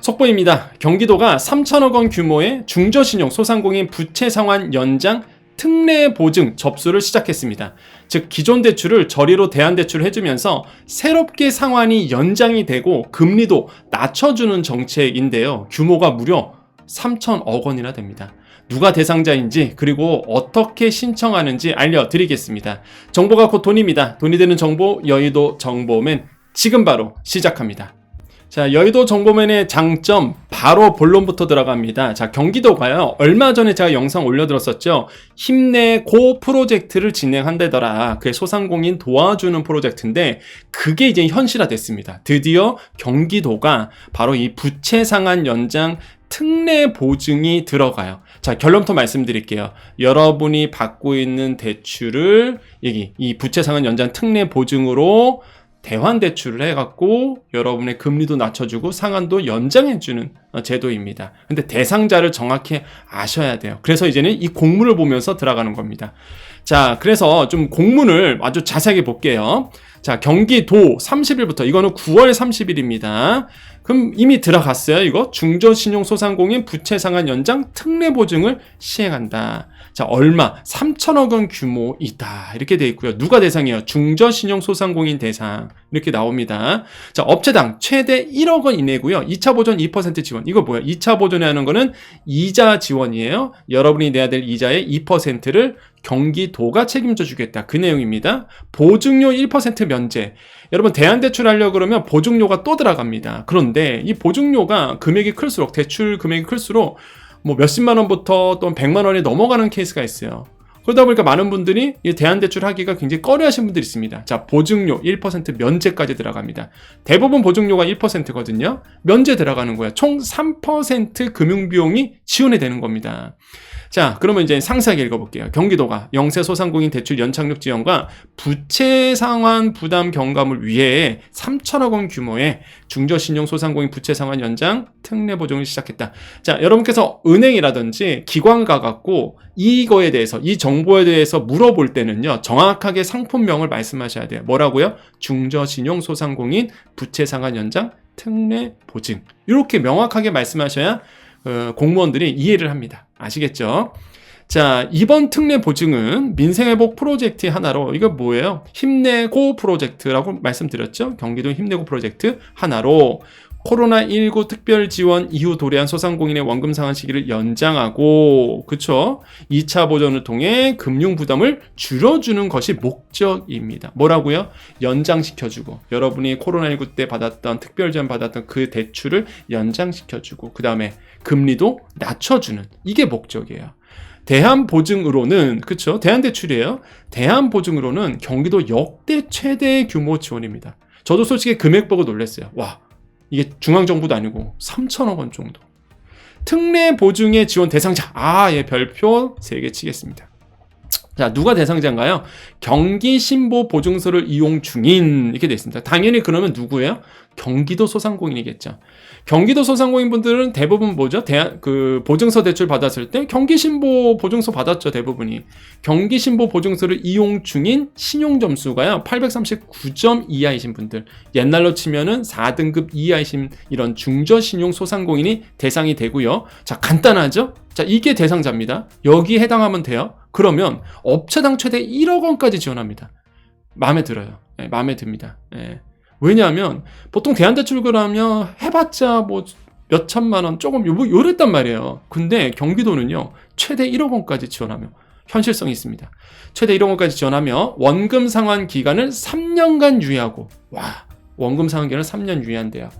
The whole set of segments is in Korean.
속보입니다. 경기도가 3천억 원 규모의 중저신용 소상공인 부채 상환 연장 특례 보증 접수를 시작했습니다. 즉 기존 대출을 저리로 대안 대출을 해주면서 새롭게 상환이 연장이 되고 금리도 낮춰주는 정책인데요. 규모가 무려 3천억 원이나 됩니다. 누가 대상자인지 그리고 어떻게 신청하는지 알려드리겠습니다. 정보가 곧 돈입니다. 돈이 되는 정보 여의도 정보맨 지금 바로 시작합니다. 자, 여의도 정보맨의 장점 바로 본론부터 들어갑니다. 자, 경기도가요. 얼마 전에 제가 영상 올려드렸었죠. 힘내고 프로젝트를 진행한다더라. 그게 소상공인 도와주는 프로젝트인데 그게 이제 현실화됐습니다. 드디어 경기도가 바로 이 부채 상한 연장 특례 보증이 들어가요. 자, 결론부터 말씀드릴게요. 여러분이 받고 있는 대출을 여기 이 부채 상한 연장 특례 보증으로 대환 대출을 해갖고 여러분의 금리도 낮춰주고 상한도 연장해주는 어, 제도입니다. 근데 대상자를 정확히 아셔야 돼요. 그래서 이제는 이 공문을 보면서 들어가는 겁니다. 자, 그래서 좀 공문을 아주 자세하게 볼게요. 자, 경기도 30일부터 이거는 9월 30일입니다. 그럼 이미 들어갔어요. 이거 중저신용소상공인 부채상한 연장 특례 보증을 시행한다. 자, 얼마? 3천억 원 규모이다. 이렇게 돼 있고요. 누가 대상이에요? 중저신용 소상공인 대상. 이렇게 나옵니다. 자, 업체당 최대 1억 원 이내고요. 2차 보전 2% 지원. 이거 뭐야? 2차 보전에 하는 거는 이자 지원이에요. 여러분이 내야 될 이자의 2%를 경기도가 책임져 주겠다. 그 내용입니다. 보증료 1% 면제. 여러분 대안대출 하려고 그러면 보증료가 또 들어갑니다. 그런데 이 보증료가 금액이 클수록 대출 금액이 클수록 뭐 몇십만 원부터 또 백만 원이 넘어가는 케이스가 있어요. 그러다 보니까 많은 분들이 이 대안대출 하기가 굉장히 꺼려하시는 분들이 있습니다. 자, 보증료 1% 면제까지 들어갑니다. 대부분 보증료가 1%거든요. 면제 들어가는 거야. 총 3% 금융비용이 지원이 되는 겁니다. 자, 그러면 이제 상세하게 읽어볼게요. 경기도가 영세 소상공인 대출 연착륙 지원과 부채 상환 부담 경감을 위해 3천억 원 규모의 중저신용 소상공인 부채 상환 연장 특례 보증을 시작했다. 자, 여러분께서 은행이라든지 기관 가갖고 이거에 대해서 이 정보에 대해서 물어볼 때는요 정확하게 상품명을 말씀하셔야 돼요. 뭐라고요? 중저신용 소상공인 부채 상환 연장 특례 보증 이렇게 명확하게 말씀하셔야 어, 공무원들이 이해를 합니다. 아시겠죠? 자, 이번 특례 보증은 민생회복 프로젝트 하나로, 이거 뭐예요? 힘내고 프로젝트라고 말씀드렸죠? 경기도 힘내고 프로젝트 하나로 코로나19 특별 지원 이후 도래한 소상공인의 원금 상환 시기를 연장하고, 그쵸? 2차 보전을 통해 금융 부담을 줄여주는 것이 목적입니다. 뭐라고요? 연장시켜주고, 여러분이 코로나19 때 받았던 특별 지원 받았던 그 대출을 연장시켜주고, 그 다음에 금리도 낮춰주는, 이게 목적이에요. 대한보증으로는 그쵸 대한대출이에요. 대한보증으로는 경기도 역대 최대 규모 지원입니다. 저도 솔직히 금액 보고 놀랐어요. 와 이게 중앙정부도 아니고 3천억 원 정도. 특례 보증의 지원 대상자. 아, 예, 별표 3개 치겠습니다. 자, 누가 대상자인가요? 경기 신보 보증서를 이용 중인 이렇게 되어 있습니다. 당연히 그러면 누구예요? 경기도 소상공인이겠죠. 경기도 소상공인 분들은 대부분 뭐죠? 대한 그 보증서 대출 받았을 때 경기 신보 보증서 받았죠, 대부분이. 경기 신보 보증서를 이용 중인 신용 점수가요. 839점 이하이신 분들. 옛날로 치면은 4등급 이하이신 이런 중저 신용 소상공인이 대상이 되고요. 자, 간단하죠? 자, 이게 대상자입니다. 여기 해당하면 돼요. 그러면 업체당 최대 1억 원까지 지원합니다. 마음에 들어요. 네, 마음에 듭니다. 네. 왜냐하면 보통 대한대출을 하면 해봤자 뭐 몇 천만 원 조금 요, 요랬단 말이에요. 근데 경기도는요 최대 1억 원까지 지원하며 현실성이 있습니다. 최대 1억 원까지 지원하며 원금 상환 기간을 3년간 유예하고 와 원금 상환 기간을 3년 유예한대요.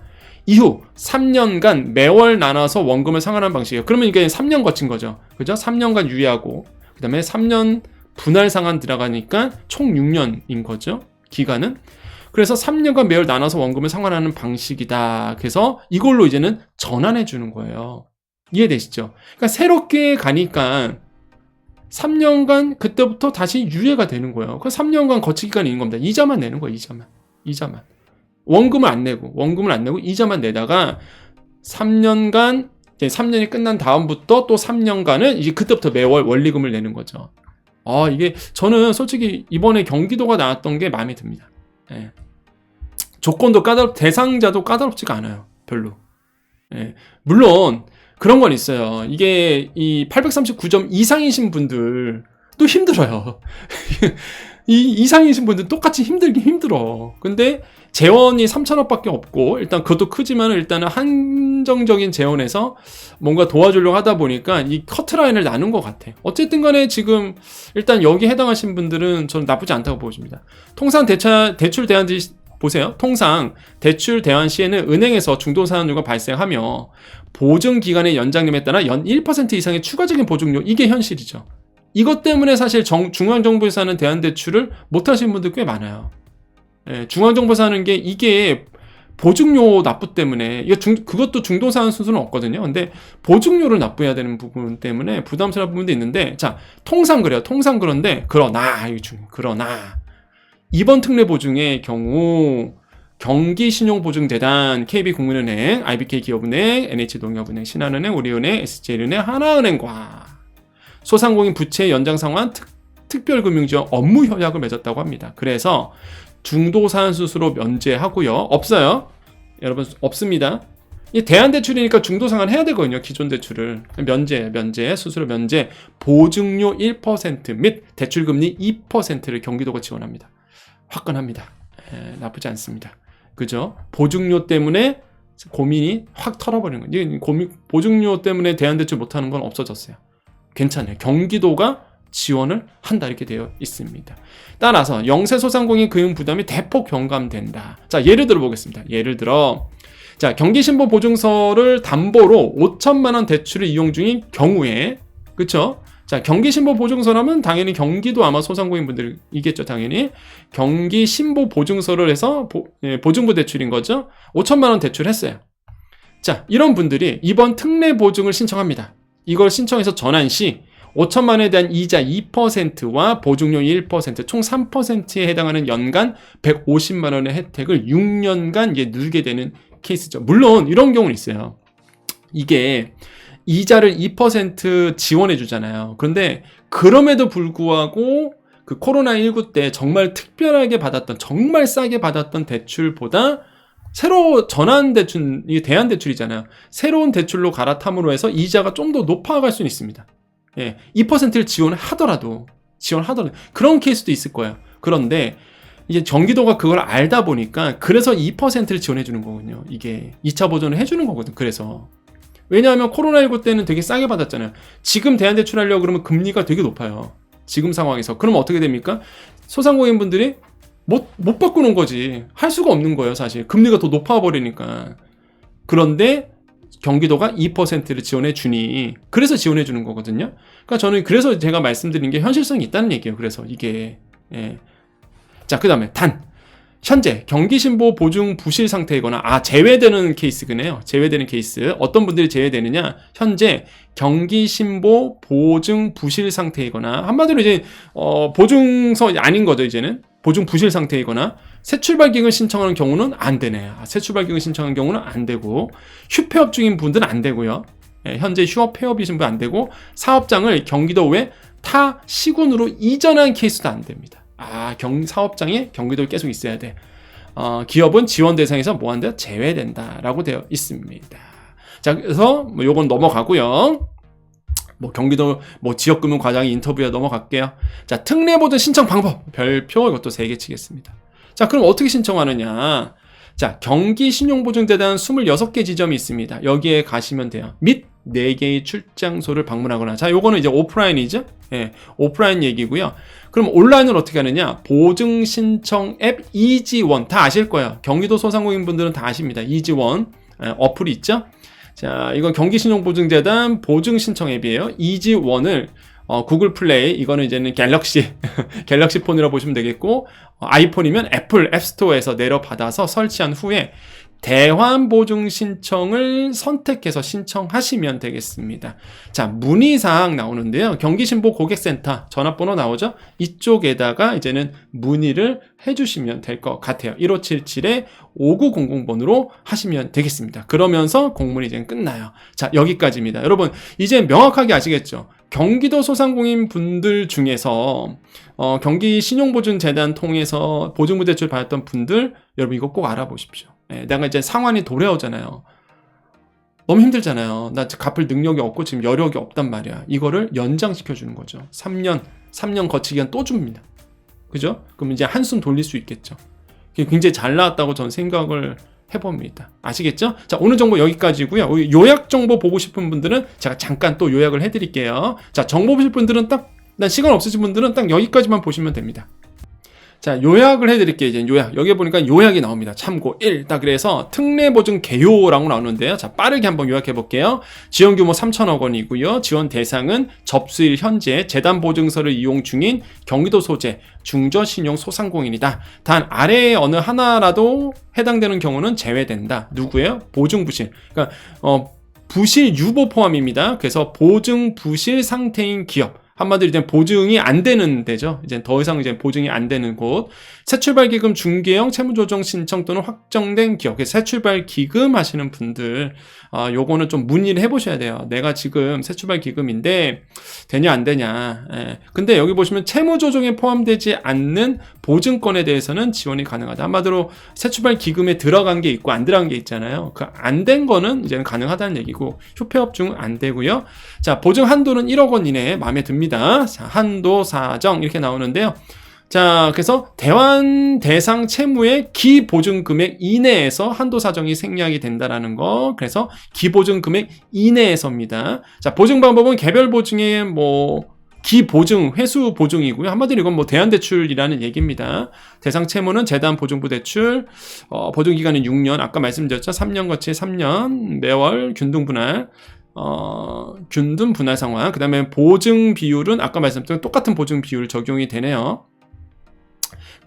이후 3년간 매월 나눠서 원금을 상환하는 방식이에요. 그러면 이게 3년 거친 거죠. 그죠? 3년간 유예하고 그 다음에 3년 분할 상환 들어가니까 총 6년인 거죠. 기간은. 그래서 3년간 매월 나눠서 원금을 상환하는 방식이다. 그래서 이걸로 이제는 전환해 주는 거예요. 이해되시죠? 그러니까 새롭게 가니까 3년간 그때부터 다시 유예가 되는 거예요. 그 3년간 거치 기간이 있는 겁니다. 이자만 내는 거예요. 이자만. 이자만. 원금을 안 내고 원금을 안 내고 이자만 내다가 3년간 이제 3년이 끝난 다음부터 또 3년간은 이제 그때부터 매월 원리금을 내는 거죠. 아 이게 저는 솔직히 이번에 경기도가 나왔던 게 마음에 듭니다. 예. 조건도 까다롭 대상자도 까다롭지가 않아요. 별로. 예. 물론 그런 건 있어요. 이게 이 839점 이상이신 분들 또 힘들어요. 이 이상이신 분들 똑같이 힘들긴 힘들어. 근데 재원이 3천억밖에 없고 일단 그것도 크지만 일단은 한정적인 재원에서 뭔가 도와주려고 하다 보니까 이 커트라인을 나눈 것 같아. 어쨌든 간에 지금 일단 여기 해당하신 분들은 저는 나쁘지 않다고 보십니다. 통상 대차 대출 지 보세요. 통상 대출 대안 시에는 은행에서 중도사안료가 발생하며 보증 기간의 연장률에 따라 연 1% 이상의 추가적인 보증료 이게 현실이죠. 이것 때문에 사실 정, 중앙정부에서 하는 대안대출을 못 하시는 분들 꽤 많아요. 예, 중앙정부에서 하는 게 이게 보증료 납부 때문에 이거 중, 그것도 중도사안 순수는 없거든요. 근데 보증료를 납부해야 되는 부분 때문에 부담스러운 부분도 있는데 자 통상 그래요. 통상 그런데 그러나 이거 중 그러나 이번 특례 보증의 경우 경기신용보증재단, KB국민은행, IBK 기업은행, NH농협은행, 신한은행, 우리은행, SJ은행, 하나은행과 소상공인 부채 연장 상환 특, 특별금융지원 업무 협약을 맺었다고 합니다. 그래서 중도사안 수수로 면제하고요. 없어요. 여러분 없습니다. 이 대안대출이니까 중도상환 해야 되거든요. 기존 대출을 면제, 면제, 수수료 면제, 보증료 1%및 대출금리 2%를 경기도가 지원합니다. 화끈합니다. 에, 나쁘지 않습니다. 그죠? 보증료 때문에 고민이 확 털어버리는 거예요. 고민, 보증료 때문에 대안대출 못하는 건 없어졌어요. 괜찮아요. 경기도가 지원을 한다 이렇게 되어 있습니다. 따라서 영세 소상공인 금융 부담이 대폭 경감된다. 자 예를 들어 보겠습니다. 예를 들어 자 경기 신보 보증서를 담보로 5천만 원 대출을 이용 중인 경우에 그쵸? 자, 경기 신보 보증서라면 당연히 경기도 아마 소상공인 분들이겠죠, 당연히. 경기 신보 보증서를 해서 보, 예, 보증부 대출인 거죠. 5천만 원 대출했어요. 자, 이런 분들이 이번 특례 보증을 신청합니다. 이걸 신청해서 전환 시 5천만 원에 대한 이자 2%와 보증료 1%총 3%에 해당하는 연간 150만 원의 혜택을 6년간 이제 누리게 되는 케이스죠. 물론 이런 경우는 있어요. 이게 이자를 2% 지원해 주잖아요. 그런데 그럼에도 불구하고 그 코로나19 때 정말 특별하게 받았던, 정말 싸게 받았던 대출보다 새로 전환 대출, 이게 대안 대출이잖아요. 새로운 대출로 갈아탐으로 해서 이자가 좀 더 높아갈 수는 있습니다. 예, 2%를 지원하더라도, 지원하더라도, 그런 케이스도 있을 거예요. 그런데 이제 전기도가 그걸 알다 보니까 그래서 2%를 지원해 주는 거군요. 이게 2차 보전을 해 주는 거거든. 그래서. 왜냐하면 코로나19 때는 되게 싸게 받았잖아요. 지금 대안대출 하려고 그러면 금리가 되게 높아요. 지금 상황에서. 그러면 어떻게 됩니까? 소상공인 분들이 못, 못 바꾸는 거지. 할 수가 없는 거예요, 사실. 금리가 더 높아버리니까. 그런데 경기도가 2%를 지원해 주니, 그래서 지원해 주는 거거든요. 그러니까 저는 그래서 제가 말씀드린 게 현실성이 있다는 얘기예요. 그래서 이게. 예. 자, 그 다음에 단. 현재 경기신보 보증 부실 상태이거나 아 제외되는 케이스그네요. 제외되는 케이스 어떤 분들이 제외되느냐? 현재 경기신보 보증 부실 상태이거나 한마디로 이제 어, 보증서 아닌 거죠 이제는 보증 부실 상태이거나 새 출발 기금 신청하는 경우는 안 되네요. 아, 새 출발 기금 신청하는 경우는 안 되고 휴폐업 중인 분들은 안 되고요. 예, 현재 휴업 폐업이신 분 안 되고 사업장을 경기도 외 타 시군으로 이전한 케이스도 안 됩니다. 아, 경, 사업장에 경기도에 계속 있어야 돼. 어, 기업은 지원 대상에서 뭐 한다? 제외된다라고 되어 있습니다. 자, 그래서 뭐 요건 넘어가고요. 뭐 경기도 뭐 지역금융 과장 인터뷰에 넘어갈게요. 자, 특례보증 신청 방법 별표 이것도 세개 치겠습니다. 자, 그럼 어떻게 신청하느냐? 자, 경기신용보증재단 26개 지점이 있습니다. 여기에 가시면 돼요. 및 4개의 출장소를 방문하거나. 자, 요거는 이제 오프라인이죠? 예, 오프라인 얘기고요. 그럼 온라인으로 어떻게 하느냐? 보증 신청 앱 이지원 다 아실 거예요. 경기도 소상공인 분들은 다 아십니다. 이지원 예, 어플이 있죠? 자, 이건 경기신용보증재단 보증 신청 앱이에요. 이지원을 어, 구글 플레이 이거는 이제는 갤럭시 갤럭시 폰이라 고 보시면 되겠고 어, 아이폰이면 애플 앱스토어에서 내려받아서 설치한 후에 대환 보증 신청을 선택해서 신청하시면 되겠습니다. 자, 문의 사항 나오는데요. 경기신보 고객센터 전화번호 나오죠? 이쪽에다가 이제는 문의를 해 주시면 될 것 같아요. 1577-5900번으로 하시면 되겠습니다. 그러면서 공문이 이제 끝나요. 자, 여기까지입니다. 여러분, 이제 명확하게 아시겠죠? 경기도 소상공인 분들 중에서 어, 경기 신용보증재단 통해서 보증부 대출 받았던 분들 여러분 이거 꼭 알아보십시오. 예, 내가 이제 상환이 도래오잖아요. 너무 힘들잖아요. 나 갚을 능력이 없고 지금 여력이 없단 말이야. 이거를 연장시켜 주는 거죠. 3년, 3년 거치기 기간 또 줍니다. 그죠? 그럼 이제 한숨 돌릴 수 있겠죠. 굉장히 잘 나왔다고 전 생각을 해봅니다. 아시겠죠? 자, 오늘 정보 여기까지고요. 요약 정보 보고 싶은 분들은 제가 잠깐 또 요약을 해드릴게요. 자, 정보 보실 분들은 딱, 난 시간 없으신 분들은 딱 여기까지만 보시면 됩니다. 자, 요약을 해드릴게요. 이제 요약. 여기 보니까 요약이 나옵니다. 참고 1. 딱 그래서 특례보증 개요라고 나오는데요. 자, 빠르게 한번 요약해 볼게요. 지원 규모 3천억 원이고요. 지원 대상은 접수일 현재 재단 보증서를 이용 중인 경기도 소재 중저신용 소상공인이다. 단 아래에 어느 하나라도 해당되는 경우는 제외된다. 누구예요? 보증 부실. 그러니까 어, 부실 유보 포함입니다. 그래서 보증 부실 상태인 기업. 한마디로 이제 보증이 안 되는 데죠. 이제 더 이상 이제 보증이 안 되는 곳. 새 출발 기금 중개형 채무 조정 신청 또는 확정된 기업. 새 출발 기금 하시는 분들, 아, 요거는 좀 문의를 해보셔야 돼요. 내가 지금 새 출발 기금인데 되냐 안 되냐. 예. 근데 여기 보시면 채무 조정에 포함되지 않는 보증권에 대해서는 지원이 가능하다. 한마디로 새 출발 기금에 들어간 게 있고 안 들어간 게 있잖아요. 그 안 된 거는 이제는 가능하다는 얘기고 휴폐업중은 안 되고요. 자, 보증 한도는 1억 원 이내에 마음에 듭니다. 자, 한도 사정 이렇게 나오는데요. 자, 그래서 대환 대상 채무의 기보증 금액 이내에서 한도 사정이 생략이 된다라는 거. 그래서 기보증 금액 이내에서입니다. 자, 보증 방법은 개별 보증의 뭐 기보증, 회수 보증이고요. 한마디로 이건 뭐 대안대출이라는 얘기입니다. 대상 채무는 재단 보증부 대출, 어, 보증기간은 6년, 아까 말씀드렸죠. 3년 거치 3년, 매월 균등 분할, 어, 균등 분할 상황. 그 다음에 보증 비율은 아까 말씀드린 똑같은 보증 비율 적용이 되네요.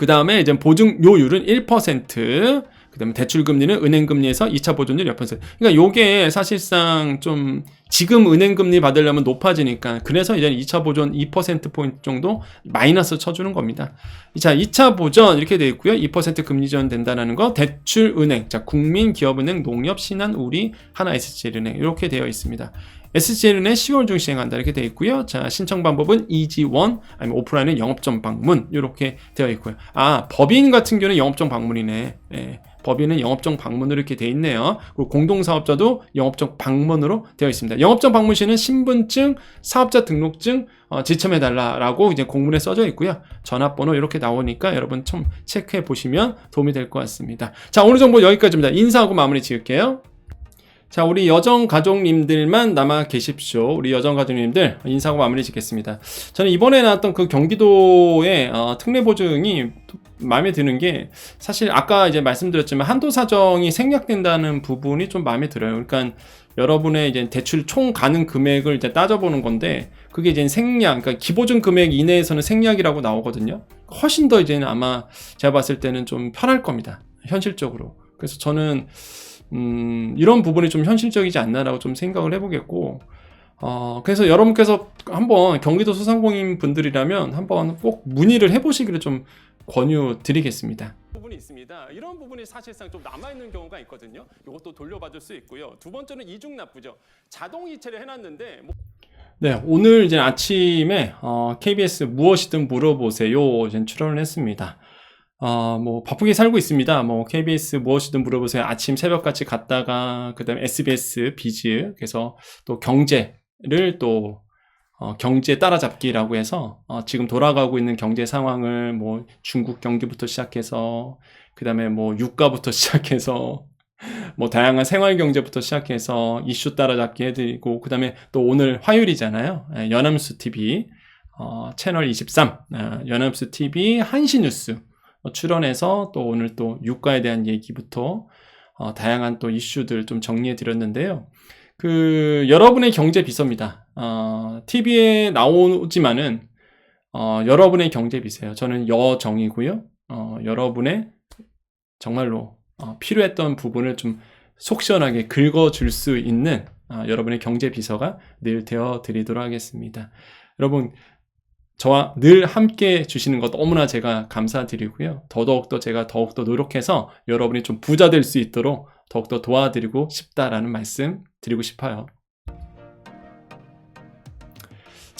그 다음에 이제 보증료율은 1%, 그 다음에 대출금리는 은행금리에서 2차 보존율 몇 퍼센트. 그러니까 요게 사실상 좀 지금 은행금리 받으려면 높아지니까 그래서 이제 2차 보존 2%포인트 정도 마이너스 쳐주는 겁니다. 자, 2차 보전 이렇게 되어 있고요. 2% 금리 지원 된다는 거. 대출은행, 자, 국민기업은행, 농협 신한, 우리, 하나SG은행 이렇게 되어 있습니다. SGN은 10월 중 시행한다 이렇게 되어 있고요. 자 신청 방법은 이지원 아니면 오프라인은 영업점 방문 이렇게 되어 있고요. 아 법인 같은 경우는 영업점 방문이네. 예. 법인은 영업정 방문으로 이렇게 되어 있네요. 그리고 공동사업자도 영업정 방문으로 되어 있습니다. 영업정 방문 시는 신분증, 사업자 등록증 어, 지참해달라라고 이제 공문에 써져 있고요. 전화번호 이렇게 나오니까 여러분 좀 체크해 보시면 도움이 될 것 같습니다. 자 오늘 정보 여기까지입니다. 인사하고 마무리 지을게요. 자, 우리 여정 가족님들만 남아 계십시오. 우리 여정 가족님들 인사하고 마무리 짓겠습니다. 저는 이번에 나왔던 그 경기도의 어, 특례 보증이 마음에 드는 게 사실 아까 이제 말씀드렸지만 한도 사정이 생략된다는 부분이 좀 마음에 들어요. 그러니까 여러분의 이제 대출 총 가능 금액을 이제 따져보는 건데 그게 이제 생략, 그러니까 기보증 금액 이내에서는 생략이라고 나오거든요. 훨씬 더 이제는 아마 제가 봤을 때는 좀 편할 겁니다. 현실적으로. 그래서 저는 음, 이런 부분이 좀 현실적이지 않나라고 좀 생각을 해보겠고, 어, 그래서 여러분께서 한번 경기도 소상공인 분들이라면 한번 꼭 문의를 해보시기를 좀 권유 드리겠습니다. 부분이 있습니다. 이런 부분이 사실상 좀 남아있는 경우가 있거든요. 이것도 돌려받을 수 있고요. 두 번째는 이중 납부죠. 자동 이체를 해놨는데, 뭐... 네, 오늘 이제 아침에 어, KBS 무엇이든 물어보세요 이제 출연을 했습니다. 어, 뭐, 바쁘게 살고 있습니다. 뭐, KBS 무엇이든 물어보세요. 아침 새벽같이 갔다가, 그 다음에 SBS, 비즈, 그래서 또 경제를 또, 어, 경제 따라잡기라고 해서, 어, 지금 돌아가고 있는 경제 상황을 뭐, 중국 경기부터 시작해서, 그 다음에 뭐, 유가부터 시작해서, 뭐, 다양한 생활 경제부터 시작해서 이슈 따라잡기 해드리고, 그 다음에 또 오늘 화요일이잖아요. 예, 연암수 TV, 어, 채널 23, 어, 연암수 TV 한시 뉴스, 어, 출연해서 또 오늘 또 유가에 대한 얘기부터 어, 다양한 또 이슈들 좀 정리해 드렸는데요. 그 여러분의 경제 비서입니다. 어, TV에 나오지만은 어, 여러분의 경제 비서예요. 저는 여정이고요. 어, 여러분의 정말로 어, 필요했던 부분을 좀 속 시원하게 긁어줄 수 있는 어, 여러분의 경제 비서가 늘 되어 드리도록 하겠습니다. 여러분 저와 늘 함께 주시는 것 너무나 제가 감사드리고요. 더더욱더 제가 더욱더 노력해서 여러분이 좀 부자 될 수 있도록 더욱더 도와드리고 싶다라는 말씀 드리고 싶어요.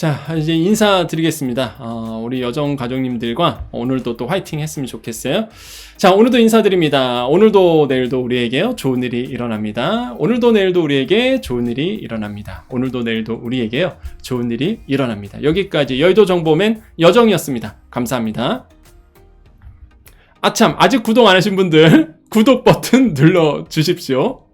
자, 이제 인사드리겠습니다. 어, 우리 여정 가족님들과 오늘도 또 화이팅 했으면 좋겠어요. 자, 오늘도 인사드립니다. 오늘도 내일도 우리에게 좋은 일이 일어납니다. 오늘도 내일도 우리에게 좋은 일이 일어납니다. 오늘도 내일도 우리에게요, 좋은 일이 일어납니다. 여기까지 여의도 정보맨 여정이었습니다. 감사합니다. 아참, 아직 구독 안 하신 분들 구독 버튼 눌러 주십시오.